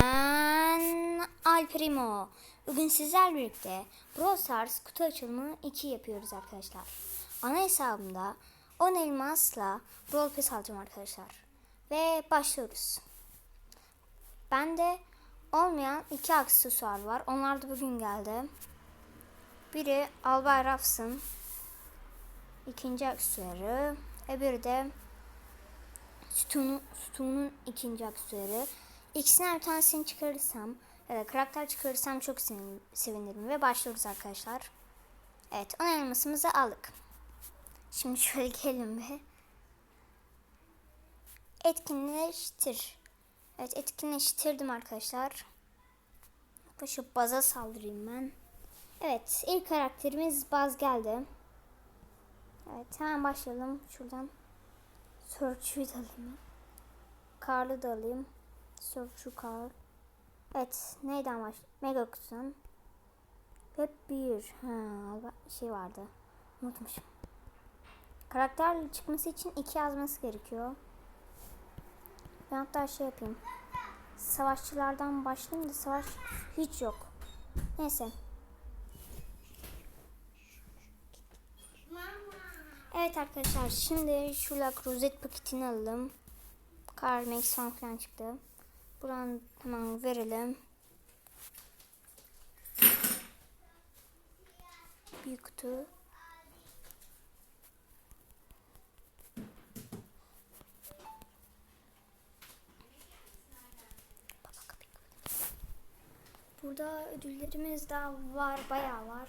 Ben Alprimo. Bugün sizlerle birlikte Brawl Stars kutu açılımı 2 yapıyoruz arkadaşlar. Ana hesabımda 10 elmasla Brawl Pass alacağım arkadaşlar. Ve başlıyoruz. Bende olmayan iki aksesuar var. Onlar da bugün geldi. Biri Albay Rafs'ın ikinci aksesuarı. Öbürü de Sütunun, sütunun ikinci aksesuarı. İkisinden bir tanesini çıkarırsam ya da karakter çıkarırsam çok sevin- sevinirim. Ve başlıyoruz arkadaşlar. Evet 10 elmasımızı aldık. Şimdi şöyle gelin ve etkinleştir. Evet etkinleştirdim arkadaşlar. Şu baza saldırayım ben. Evet ilk karakterimiz Baz geldi. Evet hemen başlayalım şuradan. Search'ü de alayım. Karlı da alayım. Kar. Evet neyden baş? Mega kutudan. Hep bir ha, şey vardı. Unutmuşum. Karakter çıkması için iki yazması gerekiyor. Ben hatta şey yapayım. Savaşçılardan başlayayım da savaş hiç yok. Neyse. Evet arkadaşlar şimdi şurada rozet paketini alalım. Kar Max falan çıktı. Buradan hemen verelim. Bir kutu. Burada ödüllerimiz daha var, bayağı var.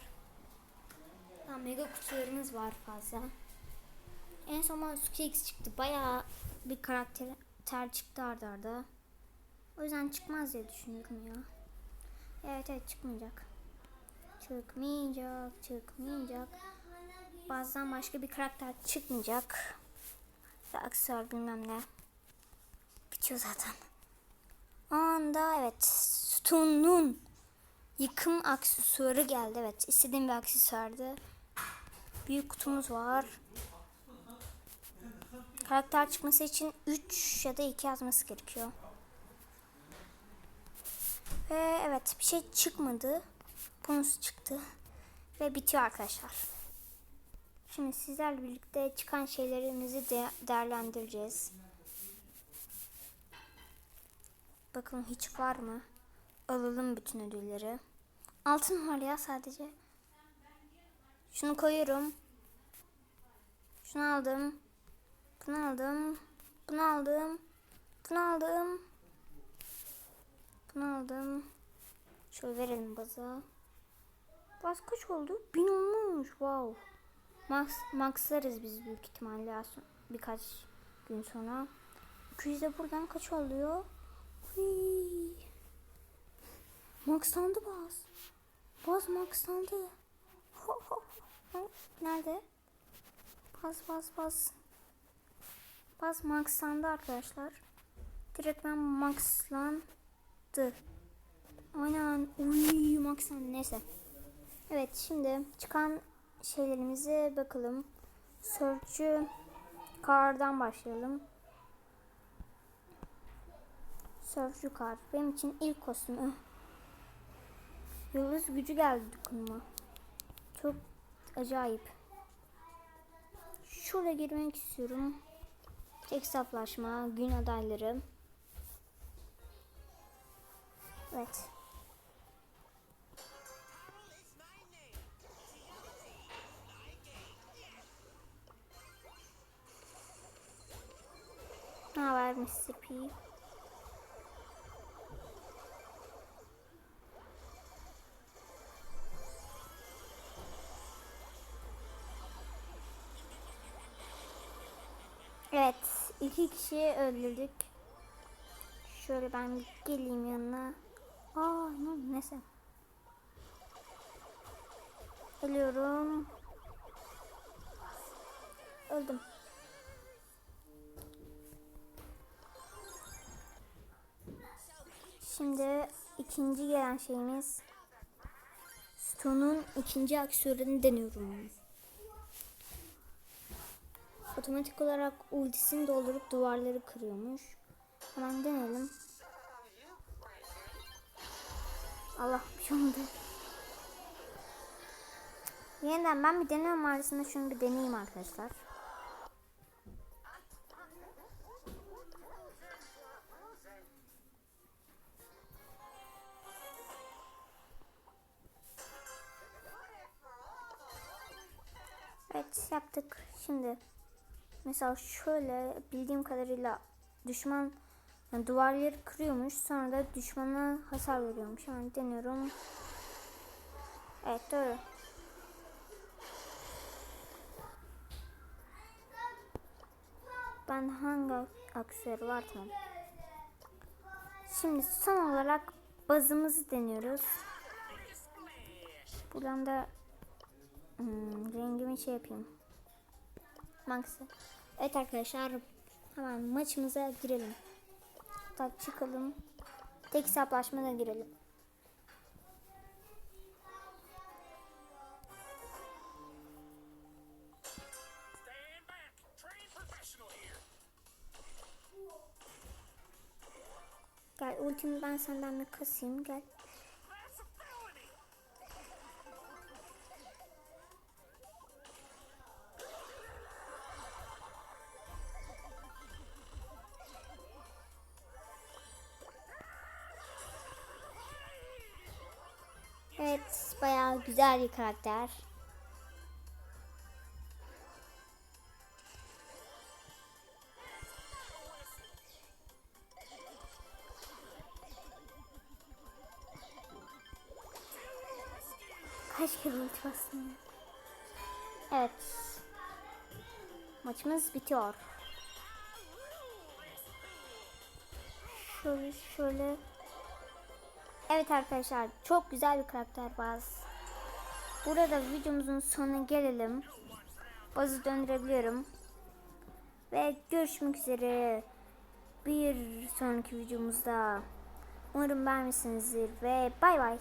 Daha mega kutularımız var fazla. En son bana çıktı. Bayağı bir karakter ter çıktı arda arda. O yüzden çıkmaz diye düşünüyorum ya. Evet evet çıkmayacak. Çıkmayacak, çıkmayacak. Bazen başka bir karakter çıkmayacak. Ve aksesuar bilmem ne. Bitiyor zaten. O anda evet Stun'un yıkım aksesuarı geldi. Evet istediğim bir aksesuardı. Büyük kutumuz var. Karakter çıkması için 3 ya da 2 yazması gerekiyor. Ve evet bir şey çıkmadı. Bonus çıktı. Ve bitiyor arkadaşlar. Şimdi sizlerle birlikte çıkan şeylerimizi de değerlendireceğiz. Bakalım hiç var mı? Alalım bütün ödülleri. Altın var ya sadece. Şunu koyuyorum. Şunu aldım. Bunu aldım. Bunu aldım. Bunu aldım. Bunu aldım. Şöyle verelim baza. Baz kaç oldu? Bin olmuş. Wow. Max, maxlarız biz büyük ihtimalle birkaç gün sonra. 200 de buradan kaç oluyor? Hii. Maxlandı Baz. Baz maxlandı. Ho, ho. Nerede? Baz baz baz. Baz maxlandı arkadaşlar. Direkt ben maxlandı. Aynen. Uy maxlandı. Neyse. Evet şimdi çıkan şeylerimize bakalım. Search'ü kardan başlayalım. Search'ü kar. Benim için ilk kostümü. Yıldız gücü geldi dokunma. Çok acayip. Şurada girmek istiyorum. Hesaplaşma, gün adayları. Evet. Ne haber Mr. P? Evet, iki kişiyi öldürdük. Şöyle ben geleyim yanına. Aa, ne, neyse. Ölüyorum. Öldüm. Şimdi ikinci gelen şeyimiz Stone'un ikinci aksiyonunu deniyorum. Otomatik olarak ultisini doldurup duvarları kırıyormuş. Hemen deneyelim. Allah bir şey olmadı. Yeniden ben bir deneme mahallesinde şunu bir deneyeyim arkadaşlar. Evet yaptık. Şimdi mesela şöyle bildiğim kadarıyla düşman yani duvarları kırıyormuş. Sonra da düşmana hasar veriyormuş. Yani deniyorum. Evet doğru. Ben hangi aksiyonu var tamam. Şimdi son olarak bazımızı deniyoruz. Buradan da hmm, rengimi şey yapayım. Max'i. Evet arkadaşlar hemen maçımıza girelim. Hatta çıkalım. Tek hesaplaşmada girelim. Gel ultimi ben senden bir kasayım gel. Evet bayağı güzel bir karakter. Kaç kere ulti? Evet. Maçımız bitiyor. Şöyle şöyle. Evet arkadaşlar çok güzel bir karakter Baz. Burada videomuzun sonuna gelelim. Bazı döndürebiliyorum. Ve görüşmek üzere. Bir sonraki videomuzda. Umarım beğenmişsinizdir ve bay bay.